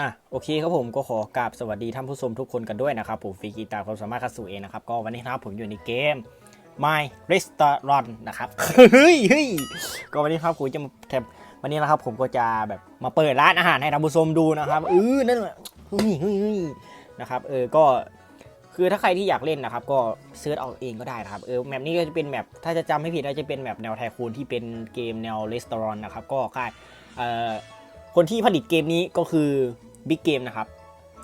อะโอเคครับผมก็ขอกราบสวัสดีท่านผู้ชมทุกคนกันด้วยนะครับ ผมฟีกีตาความสามารถคัสูเองนะครับ ก็วันนี้นะครับผมอยู่ในเกม My Restaurant นะครับเฮ้ยเฮ้ยก็วันนี้ครับผมจะมาแทำวันนี้นะครับผมก็จะแบบมาเปิดร้านอาหารให้ท่านผู้ชมดูนะครับเออนั่นแหละเฮ้ยเฮ้ยเฮ้ยนะครับเออก็คือถ้าใครที่อยากเล่นนะครับ ก็เซิร์ชเอาเองก็ได้นะครับเออแมปนี้ก็จะเป็นแมปถ้าจะจำไม่ผิดน่าจะเป็นแมปแนวไทคูนที่เป็นเกมแนวรีสตอร์ทนะครับก็ค่าย คนที่ผลิตเกมนี้ก็คือ Big Game นะครับ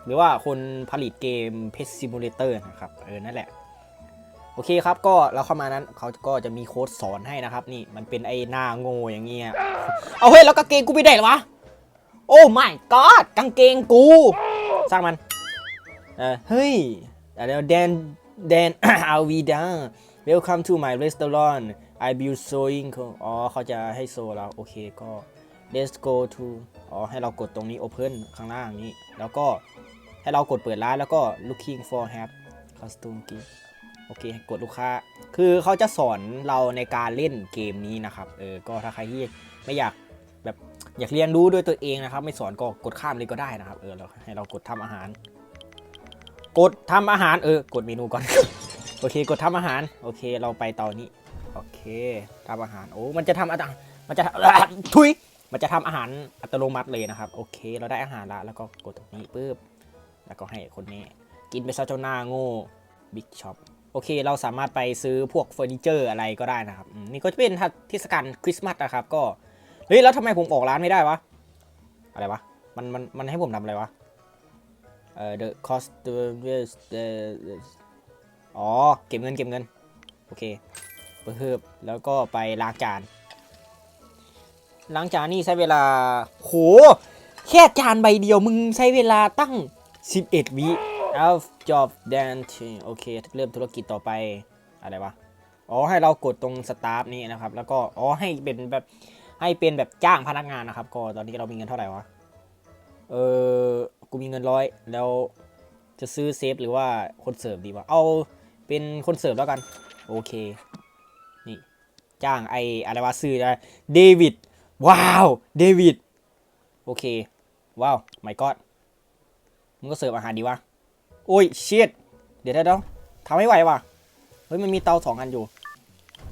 หรือว่าคนผลิตเกม Pet Simulator นะครับ เออ นั่นแหละ โอเคครับ ก็เราเข้ามานั้นเขาก็จะมีโค้ดสอนให้นะครับ นี่มันเป็นไอ้หน้าโง่อย่างเงี้ย เอาเฮ้ย แล้วกางเกงกูไปไหนหรอวะ โอ้ my god กางเกงกู สร้างมัน เออ เฮ้ยเดี๋ยว then then I'll be down welcome to my restaurant I build sewing อ๋อ เขาจะให้โซเรา โอเคก็ let's go to อ๋อให้เรากดตรงนี้ open ข้างล่างนี้ แล้วก็ให้เรากดเปิดร้านแล้วก็ looking for have custom gift โอเคกดลูกค้า คือเขาจะสอนเราในการเล่นเกมนี้นะครับ เออ ก็ถ้าใครที่ไม่อยากแบบอยากเรียนรู้ด้วยตัวเองนะครับ ไม่สอนก็กดข้ามเลยก็ได้นะครับ เออเราให้เรากดทำอาหาร กดทำอาหาร เออ กดเมนูก่อน โอเค กดทำอาหาร โอเค เราไปต่อนี้ โอเคทำอาหาร โอ้ มันจะทำอาหารมันจะทุย มันจะทำอาหารอัตโนมัติเลยนะครับ โอเค เราได้อาหารละแล้วก็กดตรงนี้ปุ๊บแล้วก็ให้คนนี้ กินไปซะเจ้าหน้าโง่บิ๊กช็อปโอเค เราสามารถไปซื้อพวกเฟอร์นิเจอร์อะไรก็ได้นะครับนี่ก็จะเป็นเทศกาลคริสต์มาสนะครับ ก็เฮ้ยแล้วทำไมผมออกร้านไม่ได้วะอะไรวะมันมันมันให้ผมทำอะไรวะเอ่อ the cost the the อ๋อเก็บเงินเก็บเงินโอเคเพิ่มแล้วก็ไปล้างจาน ล้างจานนี่ใช้เวลาโหแค่จานใบเดียวมึงใช้เวลาตั้ง 11 วิ out job then โอเค เริ่มธุรกิจต่อไป อะไรวะ อ๋อ ให้เรากดตรงสตาฟนี่นะครับ แล้วก็ อ๋อ ให้เป็นแบบ ให้เป็นแบบจ้างพนักงานนะครับ ก็ตอนนี้เรามีเงินเท่าไหร่วะ เออ กูมีเงินร้อย แล้วจะซื้อเซฟหรือว่าคนเสิร์ฟดีวะ เอาเป็นคนเสิร์ฟแล้วกัน โอเค นี่ จ้างไออะไรวะ ซื้อเดวิด ว้าว เดวิด โอเค ว้าว ไม่กอดมึงก็เสิร์ฟอาหารดีวะ โอ้ยเชียดเดี๋ยวเดี๋ยวทำไม่ไหวว่ะ เฮ้ย มันมีเตาสองอันอยู่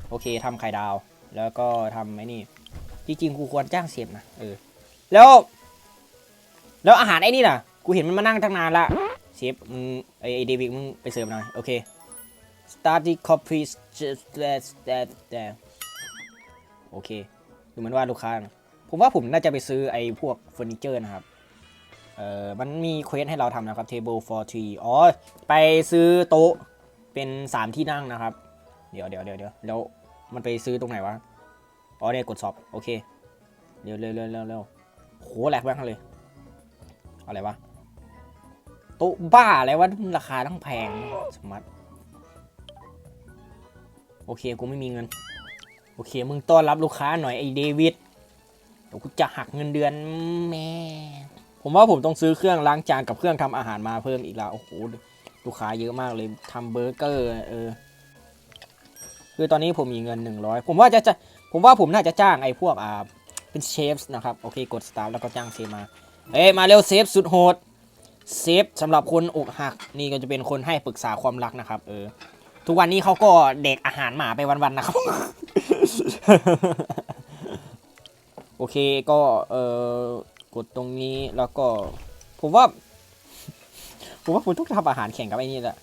โอเคทำไข่ดาว แล้วก็ทำไอ้นี่ จริงๆ กูควรจ้างเชฟนะ เออ แล้ว แล้วอาหารไอ้นี่น่ะ กูเห็นมันมานั่งตั้งนานละเชฟมึงไอไอเดวิดมึงไปเสิร์ฟหน่อย โอเค start the coffee just that that that โอเค ดูเหมือนว่าลูกค้านะผมว่าผมน่าจะไปซื้อไอ้พวกเฟอร์นิเจอร์นะครับ เอ่อมันมีเควสให้เราทำนะครับ table for three อ๋อ ไปซื้อโต๊ะเป็น3ที่นั่งนะครับ เดี๋ยวเดี๋ยวเดี๋ยวเดี๋ยวแล้วมันไปซื้อตรงไหนวะ อ๋อเนี่ยกดสอบ โอเค เร็วเร็วเร็วเร็วเร็วโหแหลกมากเลย อะไรวะ โต๊ะบ้าอะไรวะ ราคาทั้งแพง สมัตโอเค กูไม่มีเงิน โอเค มึงต้อนรับลูกค้าหน่อยไอ้เดวิดเดี๋ยวกูจะหักเงินเดือนแม่ผมว่าผมต้องซื้อเครื่องล้างจานกับเครื่องทำอาหารมาเพิ่มอีกแล้วโอ้โหลูกค้าเยอะมากเลยทำเบอร์เกอร์เออคือตอนนี้ผมมีเงิน 100 ผมว่าจะจะผมว่าผมน่าจะจ้างไอ้พวกอ่าเป็นเชฟนะครับโอเคกดสตาร์ทแล้วก็จ้างเชฟมาเอ้มาเร็วเซฟสุดโหดเซฟสำหรับคนอกหักนี่ก็จะเป็นคนให้ปรึกษาความรักนะครับ เออ ทุกวันนี้เขาก็เด็กอาหารหมาไปวันๆนะครับ โอเคก็เอ่อกดตรงนี้แล้วก็ ผมว่า ผมว่าผมต้องทำอาหารแข่งกับไอ้นี่แหละ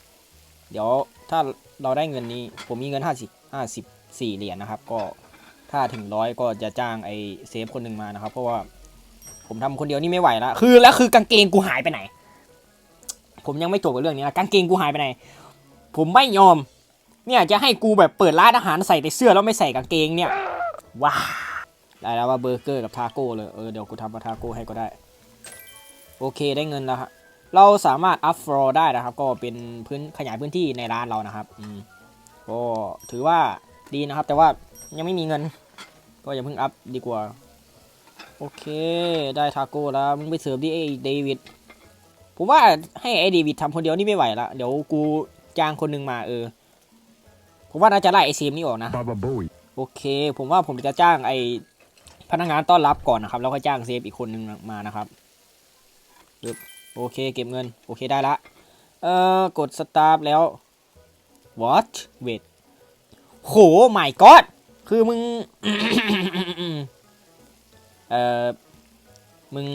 เดี๋ยวถ้าเราได้เงินนี้ ผมมีเงินห้าสิบห้าสิบสี่เหรียญนะครับ ก็ถ้าถึงร้อยก็จะจ้างไอ้เซฟคนหนึ่งมานะครับ เพราะว่าผมทำคนเดียวนี่ไม่ไหวแล้วคือแล้วคือกางเกงกูหายไปไหน ผมยังไม่จบกับเรื่องนี้นะกางเกงกูหายไปไหน ผมไม่ยอม เนี่ยจะให้กูแบบเปิดร้านอาหารใส่แต่เสื้อแล้วไม่ใส่กางเกงเนี่ย ว้าได้แล้วว่าเบอร์เกอร์กับทาโก้เลย เออเดี๋ยวกูทำมาทาโก้ให้ก็ได้ โอเคได้เงินแล้วครับเราสามารถอัพฟลอร์ได้นะครับ ก็เป็นพื้นขยายพื้นที่ในร้านเรานะครับอืมก็ถือว่าดีนะครับ แต่ว่ายังไม่มีเงิน ก็อย่าเพิ่งอัพดีกว่า โอเคได้ทาโก้แล้วมึงไปเสิร์ฟดิไอเดวิดผมว่าให้ไอเดวิดทำคนเดียวนี่ไม่ไหวละเดี๋ยวกูจ้างคนหนึ่งมาเออ ผมว่าน่าจะไล่ไอซีมนี่ออกนะ Baba Booey. โอเค ผมว่าผมจะจ้างไอพนักงานต้อนรับก่อนนะครับ แล้วก็จ้างเซฟอีกคนนึงมานะครับปึ๊บโอเคเก็บเงิน โอเคได้ละ เอ่อกดสตาร์ทแล้ว what wait โห my god คือมึง เอ่อ มึง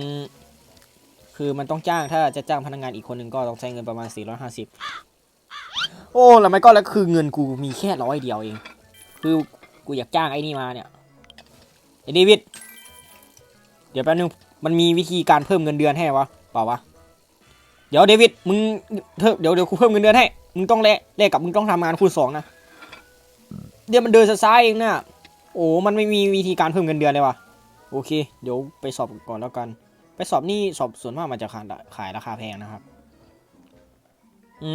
คือมันต้องจ้างถ้าจะจ้างพนักงานอีกคนหนึ่งก็ต้องใช้เงินประมาณ 450 โอ้แล้วไม่ก็แล้วคือเงินกูมีแค่ร้อยเดียวเอง คือกูอยากจ้างไอ้นี่มาเนี่ยไอ้เดวิดเดี๋ยวแป๊บนึงมันมีวิธีการเพิ่มเงินเดือนให้วะเปล่าวะเดี๋ยวเดวิดมึงเดี๋ยวเดี๋ยวกูเพิ่มเงินเดือนให้มึงต้องแลกแลกกับมึงต้องทำงานคูณสองนะเดี๋ยวมันเดินซ้ายเองนะโอ้มันไม่มีวิธีการเพิ่มเงินเดือนเลยวะโอเค เดี๋ยวไปสอบก่อนแล้วกัน ไปสอบนี่สอบส่วนมากมันจะขายราคาแพงนะครับ อื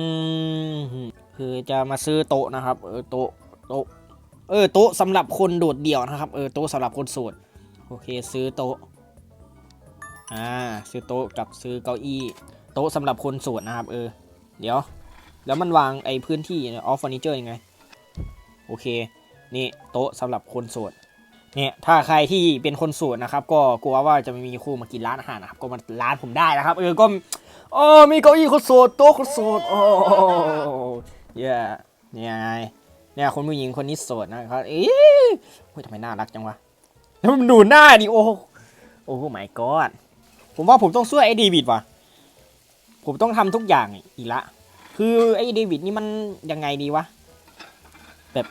ม คือจะมาซื้อโต๊ะนะครับ เออโต๊ะโต๊ะเออโต๊ะสำหรับคนโดดเดี่ยวนะครับ เออโต๊ะสำหรับคนโสดโอเคซื้อโต๊ะอ่าซื้อโต๊ะกับซื้อเก้าอี้ โต๊ะสำหรับคนโสดนะครับ เออ เดี๋ยว แล้วมันวางไอ้พื้นที่ออฟเฟอร์นิเจอร์ยังไงโอเค นี่โต๊ะสำหรับคนโสดเนี่ยถ้าใครที่เป็นคนโสดนะครับ ก็กลัวว่าจะไม่มีคู่มากินร้านอาหารนะครับ ก็มาร้านผมได้นะครับ เออก็โอ้มีเก้าอี้คนโสดโต๊ะคนโสดโอ้ เย่เนี่ยไงเนี่ยคนผู้หญิงคนนี้โสดนะครับเอ๊ะเฮ้ยทำไมน่ารักจังวะแล้วมันดูหน้าดิโอ้โอ้ my god ผมว่าผมต้องช่วยไอ้เดวิดว่ะ ผมต้องทำทุกอย่างอีกละ คือไอ้เดวิดนี่มันยังไงดีวะ แบบ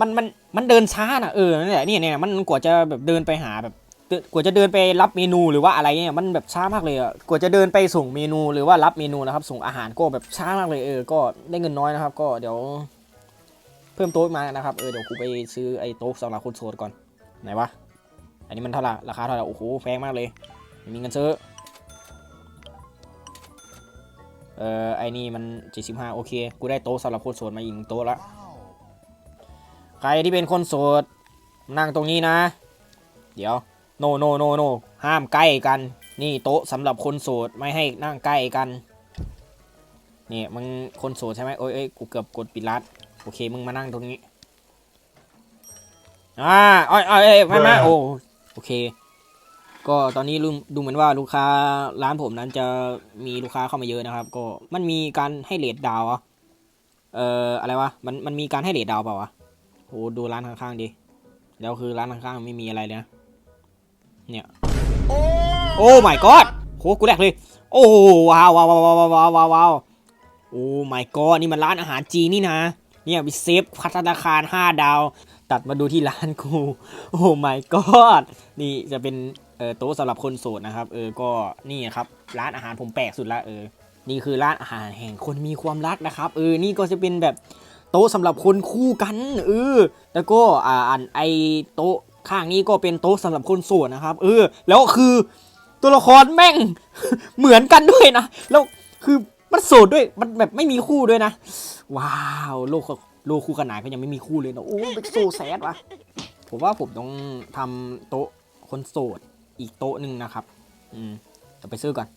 มันมันมันเดินช้านะเออนั่นแหละนี่เนี่ยมันกว่าจะแบบเดินไปหาแบบ กว่าจะเดินไปรับเมนูหรือว่าอะไรเนี่ยมันแบบช้ามากเลยอะกว่าจะเดินไปส่งเมนูหรือว่ารับเมนูนะครับ ส่งอาหารก็แบบช้ามากเลยเออก็ได้เงินน้อยนะครับ ก็เดี๋ยว เพิ่มโต๊ะมานะครับเออเดี๋ยวกูไปซื้อไอ้โต๊ะสำหรับคนโสดก่อนไหนวะอันนี้มันเท่าไหร่ราคาเท่าไหร่โอ้โหแพงมากเลยม,มีเงินซื้อเออไอ้นี่มัน75โอเคกูได้โต๊ะสำหรับคนโสดมาอีกหนึ่งโต๊ะละใครที่เป็นคนโสดนั่งตรงนี้นะ เดี๋ยว โนโนโนโนห้ามใกล้กัน นี่โต๊ะสำหรับคนโสดไม่ให้นั่งใกล้กันนี่มึงคนโสดใช่ไหมโอ้ยเอ้ยกูเกือบกดปิดรัดโอเคมึงมานั่งตรงนี้อ่าอ้อยอ้อยเอ้ยไม่ไม่โอ้โอเค ก็ตอนนี้ดูดูเหมือนว่าลูกค้าร้านผมนั้นจะมีลูกค้าเข้ามาเยอะนะครับ ก็มันมีการให้เลทดาวอะเอ่ออะไรวะมันมันมีการให้เลทดาวเปล่าวะโหดูร้านข้างๆดิแล้วคือร้านข้างๆไม่มีอะไรเลยนะ เนี่ย โอ้ my god โหกูแรกเลย โอ้ว้าวว้าวว้าวว้าวว้าวว้าวาวโอ้ my god นี่มันร้านอาหารจีนนี่นะ เนี่ยวิเซฟพัฒนาคาร5ดาว ตัดมาดูที่ร้านกู โอ้ my god นี่จะเป็นเออโต๊ะสำหรับคนโสดนะครับ เออ ก็นี่ครับ ร้านอาหารผมแปลกสุดละเออ นี่คือร้านอาหารแห่งคนมีความรักนะครับ เออ นี่ก็จะเป็นแบบโต๊ะสำหรับคนคู่กัน เออ แล้วก็อ่าอันไอโต๊ะ ข้างนี้ก็เป็นโต๊ะสำหรับคนโสดนะครับ เออ แล้วคือตัวละครแม่ง เหมือนกันด้วยนะ แล้วคือมันโสดด้วย มันแบบไม่มีคู่ด้วยนะ ว้าว โลกโลกคู่ขนานก็ยังไม่มีคู่เลยนะโอ้เป็นโซแซดวะผมว่าผมต้องทำโต๊ะคนโสดอีกโต๊ะหนึ่งนะครับ อืมเดี๋ยวไปซื้อก่อน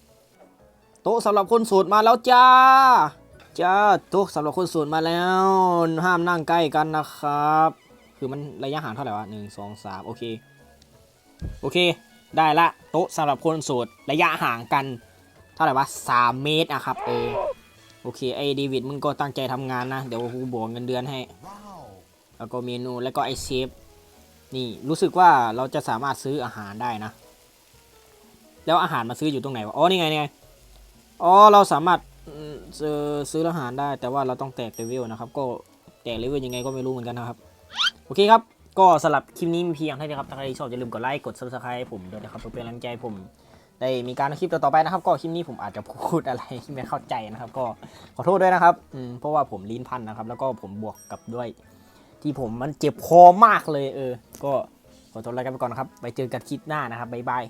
โต๊ะสำหรับคนโสดมาแล้วจ้า จ้า โต๊ะสำหรับคนโสดมาแล้ว ห้ามนั่งใกล้กันนะครับ คือมันระยะห่างเท่าไหร่วะหนึ่งสองสามโอเค โอเค ได้ละ โต๊ะสำหรับคนโสดระยะห่างกัน เท่าไหร่วะสามเมตรอะครับเออโอเคไอ้เดวิดมึงก็ตั้งใจทำงานนะ เดี๋ยวกูบวกเงินเดือนให้ แล้วก็เมนูแล้วก็ไอเชฟนี่รู้สึกว่าเราจะสามารถซื้ออาหารได้นะ แล้วอาหารมาซื้ออยู่ตรงไหนวะ อ๋อ นี่ไงนี่ไง อ๋อ เราสามารถซื้อซื้ออาหารได้ แต่ว่าเราต้องแตกเลเวลนะครับ ก็แตกเลเวลยังไงก็ไม่รู้เหมือนกันนะครับ โอเคครับ ก็สำหรับคลิปนี้มีเพียงเท่านี้ครับถ้าใครชอบอย่าลืมกดไลค์ กด subscribe ผมด้วยนะครับเพื่อเป็นกำลังใจผมได้มีการทำคลิปต่อๆไปนะครับ ก็คลิปนี้ผมอาจจะพูดอะไรที่ไม่เข้าใจนะครับ ก็ขอโทษด้วยนะครับอืมเพราะว่าผมลิ้นพันนะครับ แล้วก็ผมบวกกับด้วย ที่ผมมันเจ็บคอมากเลยเออ ก็ขอตัวลากันไปก่อนนะครับไปเจอกันคลิปหน้านะครับบ๊ายบาย